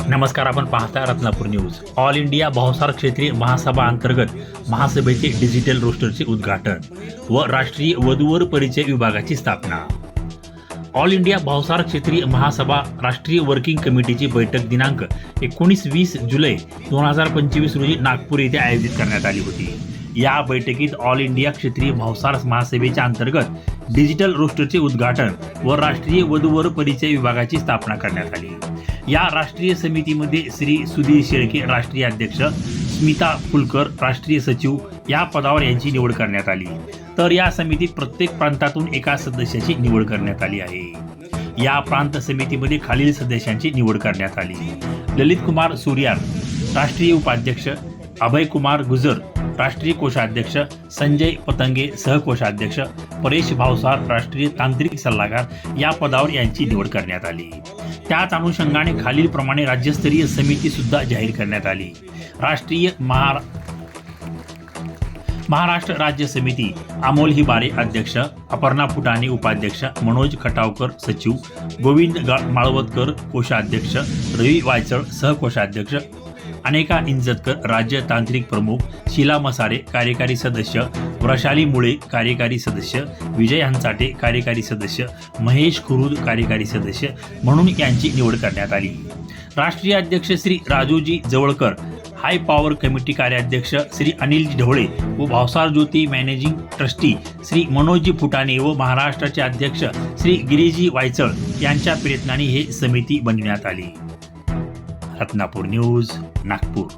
नमस्कार आपण पाहता Ratnapur news. All India Bhavsar क्षेत्रीय महासभा अंतर्गत महासभेचे डिजिटल रोस्टरचे उद्घाटन व राष्ट्रीय वधूवर परिचय विभागाची स्थापना. ऑल इंडिया भावसार क्षेत्रीय महासभा राष्ट्रीय वर्किंग कमिटीची बैठक दिनांक एकोणीस वीस जुलै दोन हजार पंचवीस रोजी नागपूर येथे आयोजित करण्यात आली होती. या बैठकीत ऑल इंडिया क्षेत्रीय भावसार महासभेच्या अंतर्गत डिजिटल रोस्टरचे उद्घाटन व राष्ट्रीय वधूवर परिचय विभागाची स्थापना करण्यात आली. या राष्ट्रीय समितीमध्ये श्री सुधीर शेळके राष्ट्रीय अध्यक्ष स्मिता फुलकर राष्ट्रीय सचिव या पदावर यांची निवड करण्यात आली. तर या समितीत प्रत्येक प्रांतातून एका सदस्याची निवड करण्यात आली आहे. या प्रांत समितीमध्ये खालील सदस्यांची निवड करण्यात आली. ललित कुमार सूर्यार राष्ट्रीय उपाध्यक्ष अभय कुमार गुजर राष्ट्रीय कोषाध्यक्ष संजय पतंगे सहकोषाध्यक्ष परेश भावसार राष्ट्रीय तांत्रिक सल्लागार या पदावर यांची निवड करण्यात आली. त्याच अनुषंगाने खालीलप्रमाणे राज्यस्तरीय समिती सुद्धा जाहीर करण्यात आली. राष्ट्रीय महारा महाराष्ट्र राज्य समिती अमोल हिबारे अध्यक्ष अपर्णा फुटाणे उपाध्यक्ष मनोज खटावकर सचिव गोविंद गा- माळवतकर कोषाध्यक्ष रवी वायचळ सहकोषाध्यक्ष अनेका इंजतकर राज्य तांत्रिक प्रमुख शिला मसारे कार्यकारी सदस्य वृषाली मुळे कार्यकारी सदस्य विजय हंचाटे कार्यकारी सदस्य महेश खुरुद कार्यकारी सदस्य म्हणून यांची निवड करण्यात आली. राष्ट्रीय अध्यक्ष Shri Rajuji Jawalkar high power committee कार्याध्यक्ष श्री अनिल ढवळे व भावसार ज्योती मॅनेजिंग ट्रस्टी श्री मनोजी फुटाणे व महाराष्ट्राचे अध्यक्ष श्री गिरीजी वायचळ यांच्या प्रयत्नांनी हे समिती बनविण्यात आली. Atnapur News, Napur.